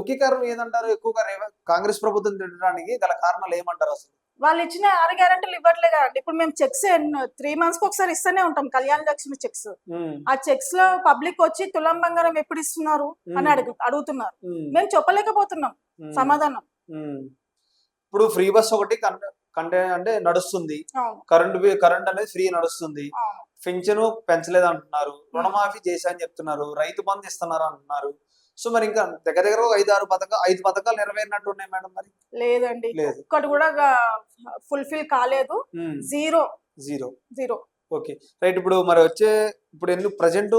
ముఖ్య కారణం ఏదంటారు? ఎక్కువగా కాంగ్రెస్ ప్రభుత్వం తిట్టడానికి గల కారణాలు ఏమంటారు అసలు? వాళ్ళు ఇచ్చిన ఆరు గ్యారెంటీలు ఇవ్వట్లే కదండి. ఇప్పుడు మేము చెక్స్ త్రీ మంత్స్కి ఒకసారి ఇస్తూనే ఉంటాం కళ్యాణ లక్ష్మి చెక్స్. ఆ చెక్స్లో పబ్లిక్ వచ్చి తులం బంగారం ఎప్పుడు ఇస్తున్నారు? అని అడుగు అడుగుతున్నారు. మేము చెప్పలేకపోతున్నాం. సమాధానం. ఇప్పుడు ఫ్రీ బస్ ఒకటి కంటే అంటే నడుస్తుంది. కరెంట్ కరెంట్ అనేది ఫ్రీ నడుస్తుంది. పింఛను పెంచలేదు అంటున్నారు రుణమాఫీ చేశా అని చెప్తున్నారు. రైతు బంధు ఇస్తున్నారు అంటున్నారు సో మరి ఇంకా దగ్గర దగ్గర ఐదు ఆరు పథకాలు ఐదు పథకాలు నెరవేరినట్టు ఉన్నాయి మేడం మరి? లేదండి. లేదు. ఒక్కటి కూడా ఫుల్ఫిల్ కాలేదు. Zero. Zero. Zero. Okay. Right ఇప్పుడు మరి వచ్చే ఇప్పుడు ఎందుకు ప్రజెంట్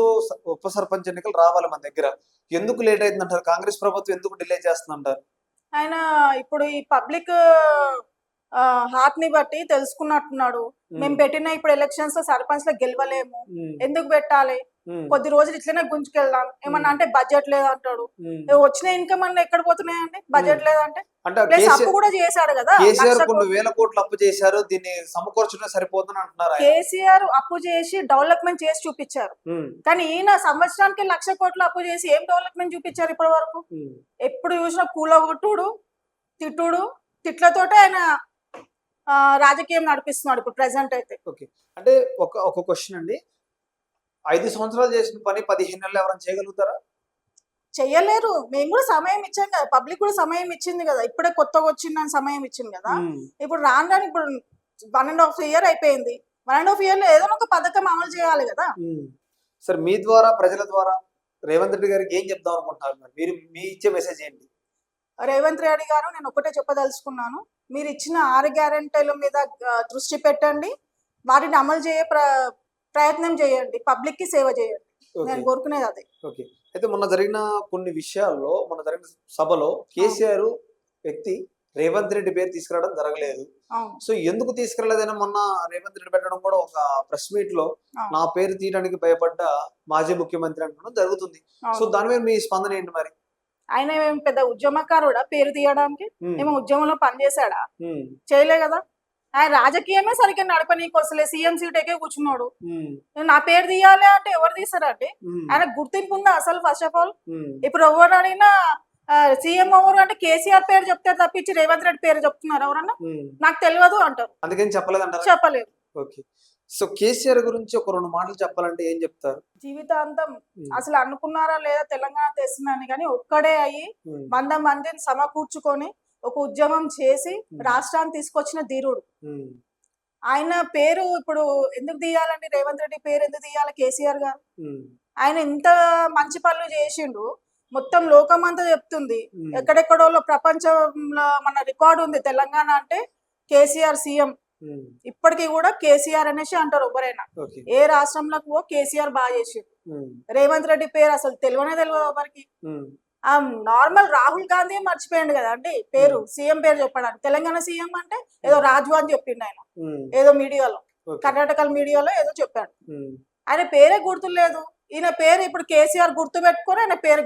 ఉప సర్పంచ్ ఎన్నికలు రావాలి మన దగ్గర. ఎందుకు లేట్ అయింది అంటారు కాంగ్రెస్ ప్రభుత్వం ఎందుకు డిలే చేస్తుందంటారు? ఆయన ఇప్పుడు ఈ పబ్లిక్ హార్ట్ని బట్టి తెలుసుకున్నట్టున్నాడు. మేము. పెట్టిన ఇప్పుడు ఎలక్షన్స్లో సర్పంచ్లో గెలవలేము. ఎందుకు పెట్టాలి? కొద్ది రోజులు ఇట్లనే గుంజుకెళ్దాం. ఏమన్నా అంటే బడ్జెట్ లేదంటాడు. వచ్చిన ఇన్కమ్ అన్న ఎక్కడ పోతున్నాయండి? బడ్జెట్ లేదంటే? అప్పు కూడా చేశాడు కదా. కేసీఆర్. వేల కోట్లు అప్పు చేశారు. దీన్ని సమకూర్చడం సరిపోతుంది అంటున్నారు ఆయన. కేసీఆర్ అప్పు చేసి డెవలప్మెంట్ చేసి చూపించారు. కానీ ఈయన సంవత్సరానికి లక్ష కోట్లు అప్పు చేసి ఏం డెవలప్మెంట్ చూపించారు ఇప్పటి వరకు ఎప్పుడు చూసినా కూలగొట్టుడు తిట్టుడు తిట్లతోటే ఆయన రాజకీయం నడిపిస్తున్నాడు ఇప్పుడు ప్రెసెంట్ అయితే. అంటే ఒక ఒక క్వశ్చన్ అండి. ఐదు సంవత్సరాలు చేసిన పని పదిహేను నెలలు ఎవరైనా చేయగలుగుతారా? చెయ్యలేరు మేము కూడా సమయం ఇచ్చాం కదా. పబ్లిక్ కూడా సమయం ఇచ్చింది కదా. ఇప్పుడే కొత్తగా వచ్చిందని సమయం ఇచ్చింది కదా. ఇప్పుడు రాను ఇప్పుడు వన్ అండ్ హాఫ్ ఇయర్ అయిపోయింది. వన్ అండ్ హాఫ్ ఇయర్లో ఏదో ఒక పథకం అమలు చేయాలి కదా. సార్ మీ ద్వారా ప్రజల ద్వారా రేవంత్ రెడ్డి గారికి ఏం చెప్దాం అనుకుంటున్నారు? మరి మీరు మీ ఇచ్చే మెసేజ్ ఏంటి? రేవంత్ రెడ్డి గారు నేను ఒకటే చెప్పదలుచుకున్నాను. మీరు ఇచ్చిన ఆరు గ్యారెంటీల మీద దృష్టి పెట్టండి. వాటిని అమలు చేయ ప్ర ప్రయత్నం చేయండి. పబ్లిక్కి సేవ చేయండి. నేను కోరుకునేది అదే. ఓకే. అయితే మొన్న జరిగిన కొన్ని విషయాల్లో మొన్న జరిగిన సభలో కేసీఆర్ వ్యక్తి రేవంత్ రెడ్డి పేరు తీసుకురావడం జరగలేదు. సో ఎందుకు తీసుకురాలేదని మొన్న రేవంత్ రెడ్డి పెట్టడం కూడా ఒక ప్రెస్ మీట్లో. నా పేరు తీయడానికి భయపడ్డ మాజీ ముఖ్యమంత్రి అంటడం జరుగుతుంది. సో. దాని మీద మీ స్పందన ఏంటి మరి? ఆయన ఏం పెద్ద ఉద్యమకారుడా? పేరు తీయడానికి? ఏమో ఉద్యమంలో పనిచేశాడా? చేయలే కదా. ఆయన రాజకీయమే సరిగ్గా నడపనీకి వస్తలే. సీఎం సీట్ ఎక్కే కూర్చున్నాడు నా పేరు తీయాలి అంటే ఎవరు తీస్తారండి ఉమ్, ఆయన గుర్తింపు ఉందా అసలు ఫస్ట్ ఆఫ్ ఆల్ ఇప్పుడు ఎవరు అడిగినా సీఎం ఎవరు అంటే కేసీఆర్ పేరు చెప్తారు తప్పించి రేవంత్ రెడ్డి పేరు చెప్తున్నారు ఎవరన్నా. నాకు తెలియదు అంటారు. అందుకని చెప్పలేదు. ఓకే. సో కేసీఆర్ గురించి ఒక రెండు మాటలు చెప్పాలంటే ఏం చెప్తారు? జీవితాంతం అసలు అనుకున్నారా లేదా? తెలంగాణ తెస్తున్నాను కానీ ఒక్కడే అయ్యి వంద మందిని సమకూర్చుకొని ఒక ఉద్యమం చేసి రాష్ట్రాన్ని తీసుకొచ్చిన ధీరుడు. ఆయన పేరు ఇప్పుడు ఎందుకు తీయాలండి? రేవంత్ రెడ్డి పేరు ఎందుకు తీయాలి కేసీఆర్ గారు? ఆయన ఇంత మంచి పనులు చేసిండు. మొత్తం లోకం అంతా చెప్తుంది. ఎక్కడెక్కడో ప్రపంచంలో మన రికార్డు ఉంది. తెలంగాణ అంటే కేసీఆర్ సీఎం. ఇప్పటికీ కూడా కేసీఆర్ అనేసి అంటారు ఎవరైనా. ఏ రాష్ట్రంలోకి పో కేసీఆర్ బాగా ఉమ్, రేవంత్ రెడ్డి పేరు అసలు తెలియనే తెలియదు ఎవరికి. నార్మల్ రాహుల్ గాంధీ మర్చిపోయిండు కదా అండి పేరు. సీఎం పేరు చెప్పడానికి. తెలంగాణ సీఎం అంటే ఏదో రాజు అని చెప్పిండు ఆయన. ఏదో మీడియాలో. కర్ణాటక మీడియాలో ఏదో చెప్పాడు. ఆయన పేరే గుర్తులేదు. ఈయన పేరు ఇప్పుడు కేసీఆర్ గుర్తు పెట్టుకొని ఆయన పేరు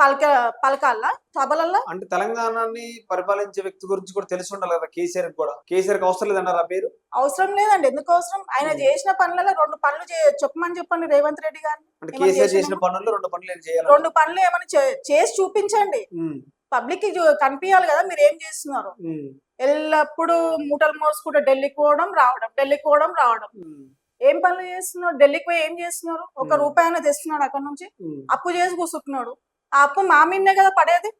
పలక పలకాల? సభలల్లో? అంటే తెలంగాణని పరిపాలించే వ్యక్తి గురించి కూడా తెలిసి ఉండాలి కదా కేసీఆర్ కూడా. కేసీఆర్కి అవసరం లేదన్నారు ఆ పేరు? అవసరం లేదండి. ఎందుకు అవసరం? ఆయన. చేసిన పనులలో రెండు పనులు చెప్పమని చెప్పండి రేవంత్ రెడ్డి అంటే ఏమన్నా కేసీఆర్ చేసిన? పనుల్లో రెండు పనులు చేయాలి? రెండు పనులు ఏమైనా చేసి చూపించండి. పబ్లిక్కి కనిపించాలి కదా మీరు ఏం చేస్తున్నారు? ఎల్లప్పుడు మూటలు మోసుకుంటూ ఢిల్లీకి పోవడం రావడం ఢిల్లీకి పోవడం రావడం. ఏం పనులు చేస్తున్నారు? ఢిల్లీకి పోయి ఏం చేస్తున్నారు? ఒక. రూపాయి అయినా తెస్తున్నాడు అక్కడ నుంచి. అప్పు చేసి కూర్చుంటున్నాడు ఆ అప్పు మా మీదనే కదా పడేది?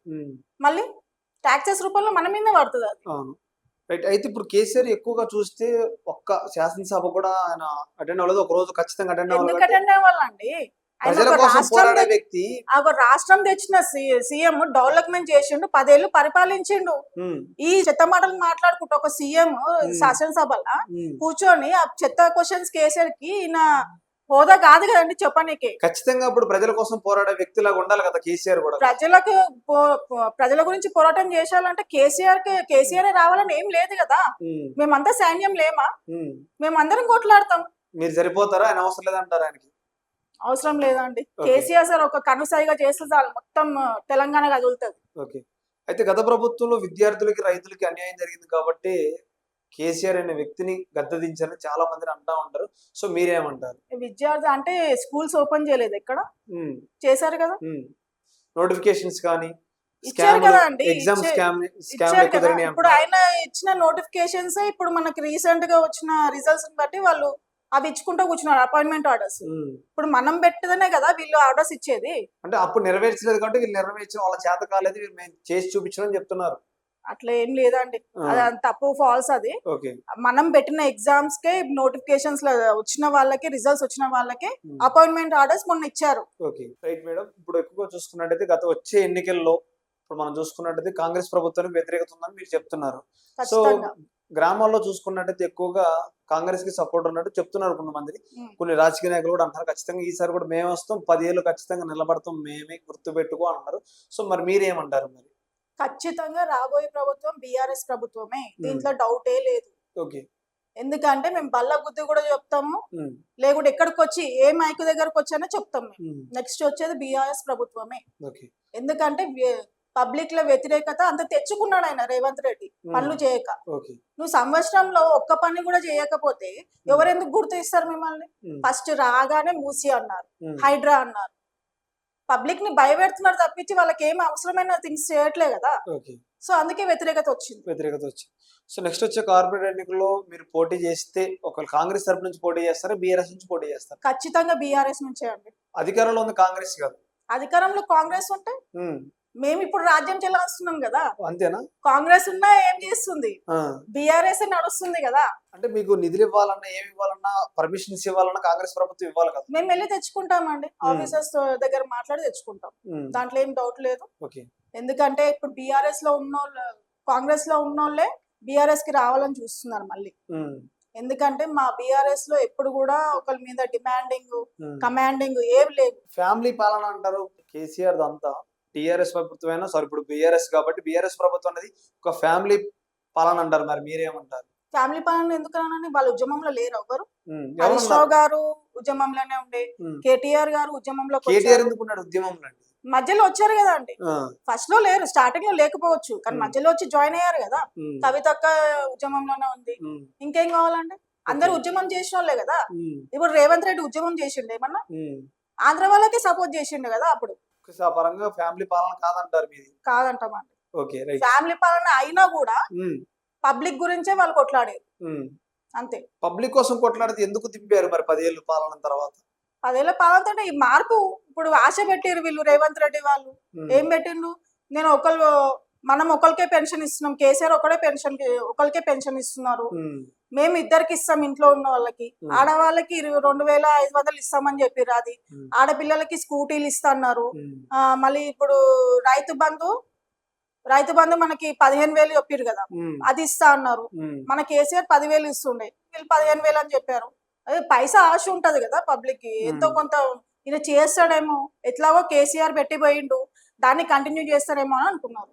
మళ్ళీ టాక్సెస్ రూపంలో మన మీదనే పడుతుంది అది. అవును. రైట్ అయితే ఇప్పుడు కేసీఆర్ ఎక్కువగా చూస్తే ఒక్క శాసనసభ కూడా ఆయన అటెండ్ అవ్వలేదు. ఒక రోజు ఖచ్చితంగా అటెండ్ ఎందుకు అటెండ్ అవ్వాలండి? ఆయన ప్రజల ఒక కోసం రాష్ట్రం పోరాడే వ్యక్తి. ఆ ఒక రాష్ట్రం తెచ్చిన సీఎం డెవలప్మెంట్ చేసిండు పదేళ్ళు పరిపాలించిండు. ఉమ్, ఈ చెత్త మాటలు మాట్లాడుకుంటూ ఒక సీఎం శాసనసభలో ఉమ్, కూర్చొని ఆ చెత్త క్వశ్చన్స్ కేసీఆర్కి ఈయన హోదా కాదు కదండి చెప్పనీకి. ఖచ్చితంగా ఇప్పుడు ప్రజల కోసం పోరాడే వ్యక్తిలాగా ఉండాలి కదా కేసీఆర్ కూడా. ప్రజలకు ప్రజల గురించి పోరాటం చేశాలంటే కేసీఆర్ కేసీఆర్ రావాలని ఏం లేదు కదా. మేమంతా సైన్యం లేమా. మేమందరం కొట్లాడతాం. మీరు సరిపోతారా? ఆయన అవసరం లేదంటారు ఆయనకి? అవసరం లేదండి. కేసీఆర్ సార్ ఒక కనుసాయిగా చేస్తే చాలు. మొత్తం తెలంగాణ కదులుతుంది. ఓకే. అయితే గత ప్రభుత్వంలో విద్యార్థులకి రైతులకి అన్యాయం జరిగింది కాబట్టి కేసీఆర్ అనే వ్యక్తిని గద్దదించారని చాలా మంది అంటా ఉంటారు. సో మీరేమంటారు? విద్యార్థి అంటే స్కూల్స్ ఓపెన్ చేయలేదు ఎక్కడ? చేశారు కదా. నోటిఫికేషన్స్ కానీ ఇచ్చారు కదా అండి. ఎగ్జామ్ స్కామ్ ఇప్పుడు. ఆయన ఇచ్చిన నోటిఫికేషన్స్ ఇప్పుడు మనకి రీసెంట్గా వచ్చిన రిజల్ట్స్ బట్టి వాళ్ళు అవి ఇచ్చుకుంటూ కూర్చున్నారు అపాయింట్మెంట్ ఆర్డర్స్. ఇప్పుడు మనం పెట్టదనే కదా వీళ్ళు ఆర్డర్స్ ఇచ్చేది. అంటే అప్పుడు నెరవేర్చలేదు కాబట్టి వీళ్ళు నెరవేర్చిన వాళ్ళ చేత కాలేదు మేము చేసి చూపించడం చెప్తున్నారు. అట్లా ఏం లేదండి. అది అంత తప్పు ఫాల్స్ అది. ఓకే. మనం పెట్టిన ఎగ్జామ్స్ కే నోటిఫికేషన్స్ వచ్చిన వాళ్ళకి రిజల్ట్స్ వచ్చిన వాళ్ళకి. అపాయింట్మెంట్ ఆర్డర్స్ మొన్న ఇచ్చారు. ఓకే. Right madam. ఇప్పుడు ఎక్కువగా చూసుకున్నట్టయితే గత వచ్చే ఎన్నికల్లో ఇప్పుడు మనం చూసుకున్నట్టయితే కాంగ్రెస్ ప్రభుత్వానికి వ్యతిరేకత ఉందని మీరు చెప్తున్నారు. సో గ్రామాల్లో చూసుకున్నట్టయితే ఎక్కువగా కాంగ్రెస్కి సపోర్ట్ ఉన్నట్టు చెప్తున్నారు కొంతమంది. కొన్ని రాజకీయ నాయకులు కూడా అంటారు ఖచ్చితంగా ఈసారి కూడా మేము వస్తాం పదేళ్ళు ఖచ్చితంగా నిలబడతాం మేమే గుర్తు పెట్టుకో అంటారు. సో మరి మీరేమంటారు మరి? ఖచ్చితంగా రాబోయే ప్రభుత్వం బీఆర్ఎస్ ప్రభుత్వమే. దీంట్లో డౌటే లేదు. ఓకే. ఎందుకంటే మేము బల్ల గుద్ది కూడా చెప్తాము. లేకుంటే ఎక్కడికి వచ్చి ఏ మైక్ దగ్గరకు వచ్చానో చెప్తాం మేము. నెక్స్ట్ వచ్చేది బీఆర్ఎస్ ప్రభుత్వమే. ఎందుకంటే పబ్లిక్లో వ్యతిరేకత అంత తెచ్చుకున్నాడు ఆయన రేవంత్ రెడ్డి పనులు చేయక. నువ్వు సంవత్సరంలో ఒక్క పని కూడా చేయకపోతే ఎవరెందుకు గుర్తు ఇస్తారు మిమ్మల్ని? ఫస్ట్ రాగానే మూసి అన్నారు. హైడ్రా అన్నారు. పబ్లిక్ని భయపెడుతున్నారు తప్పించి వాళ్ళకి ఏం అవసరమైన థింగ్స్ చేయట్లే కదా. సో అందుకే వ్యతిరేకత వచ్చింది. వ్యతిరేకత వచ్చి సో నెక్స్ట్ వచ్చే కార్పొరేట్ ఎన్నికల్లో మీరు పోటీ చేస్తే ఒకవేళ కాంగ్రెస్ తరపు నుంచి పోటీ చేస్తారా బీఆర్ఎస్ నుంచి పోటీ చేస్తారు? ఖచ్చితంగా బీఆర్ఎస్ నుంచే అండి. అధికారంలో ఉంది కాంగ్రెస్ కాదు. అధికారంలో కాంగ్రెస్ ఉంటే మేము ఇప్పుడు రాజ్యం చెల్లాస్తున్నాం కదా. అంతేనా? కాంగ్రెస్ ఉన్నా ఏం చేస్తుంది? బీఆర్ఎస్ నడుస్తుంది కదా. అంటే మీకు నిధులు ఇవ్వాలన్నా ఏమి ఇవ్వాలన్నా పర్మిషన్స్ ఇవ్వాలన్నా కాంగ్రెస్ ప్రభుత్వం ఇవ్వాలి కదా. మేము వెళ్ళి తెచ్చుకుంటామండి. ఆఫీసర్స్ దగ్గర మాట్లాడి తెచ్చుకుంటాం. దాంట్లో ఏం డౌట్ లేదు. ఎందుకంటే ఇప్పుడు బీఆర్ఎస్లో ఉన్నోళ్ళు కాంగ్రెస్లో ఉన్నోళ్ళే బీఆర్ఎస్కి రావాలని చూస్తున్నారు మళ్ళీ. ఎందుకంటే మా బీఆర్ఎస్లో ఎప్పుడు కూడా ఒకరి మీద డిమాండింగ్. కమాండింగ్ ఏం లేదు ఫ్యామిలీ పాలన అంటారు కేసీఆర్ అంతా. టీఆర్ఎస్ ప్రభుత్వం అయినా సారీ ఇప్పుడు బీఆర్ఎస్ కాబట్టి బీఆర్ఎస్ ప్రభుత్వం అనేది ఒక ఫ్యామిలీ పాలన అంటారు మరి మీరేమంటారు? ఫ్యామిలీ పాలన ఎందుకని వాళ్ళ ఉద్యమంలో లేరు ఎవరు? హరీష్? రావు గారు ఉద్యమంలోనే ఉండే. కేటీఆర్ గారు ఉద్యమంలో కేటీఆర్ ఎందుకున్నాడు ఉద్యమంలో మధ్యలో వచ్చారు కదా అండి. ఫస్ట్లో లేరు స్టార్టింగ్లో లేకపోవచ్చు కానీ. మధ్యలో వచ్చి జాయిన్ అయ్యారు కదా. కవితక్క ఉద్యమంలోనే ఉంది. ఇంకేం కావాలండి? అందరు. ఉద్యమం చేసిన వాళ్ళే కదా. ఇప్పుడు రేవంత్ రెడ్డి ఉద్యమం చేసిండు ఏమన్నా. ఆంధ్ర వాళ్ళకి సపోర్ట్ చేసిండు కదా అప్పుడు. పరంగా ఫ్యామిలీ పాలన కాదంటారు మీది? కాదంటామండి. Okay right. ఫ్యామిలీ పాలన అయినా కూడా పబ్లిక్ గురించే వాళ్ళు కొట్లాడారు ఉమ్. అంతే. పబ్లిక్ కోసం కొట్లాడితే ఎందుకు దింపారు మరి పదేళ్ళు పాలన తర్వాత? పదేళ్ళ పాలనతో ఈ మార్పు. ఇప్పుడు ఆశ పెట్టారు వీళ్ళు రేవంత్ రెడ్డి వాళ్ళు. ఏం పెట్టిండు నేను ఒకళ్ళు మనం ఒకరికే పెన్షన్ ఇస్తున్నాం. కేసీఆర్ ఒకడే పెన్షన్ ఒకరికే పెన్షన్ ఇస్తున్నారు. మేము ఇద్దరికి ఇస్తాం ఇంట్లో ఉన్న వాళ్ళకి. ఆడవాళ్ళకి రెండు వేల ఐదు వందలు ఇస్తామని చెప్పారు అది. ఆడపిల్లలకి స్కూటీలు ఇస్తా అన్నారు ఉమ్, ఆ, మళ్ళీ ఇప్పుడు రైతు బంధు రైతు బంధు మనకి పదిహేను వేలు చెప్పారు కదా. అది ఇస్తా అన్నారు. మన కేసీఆర్ పదివేలు ఇస్తుండే. వీళ్ళు పదిహేను వేలు అని చెప్పారు. అదే పైసా ఆశ ఉంటది కదా పబ్లిక్కి ఎంతో. కొంత ఈయన చేస్తాడేమో. ఎట్లాగో కేసీఆర్ పెట్టిపోయిండు. దాన్ని కంటిన్యూ చేస్తాడేమో అని అనుకున్నారు.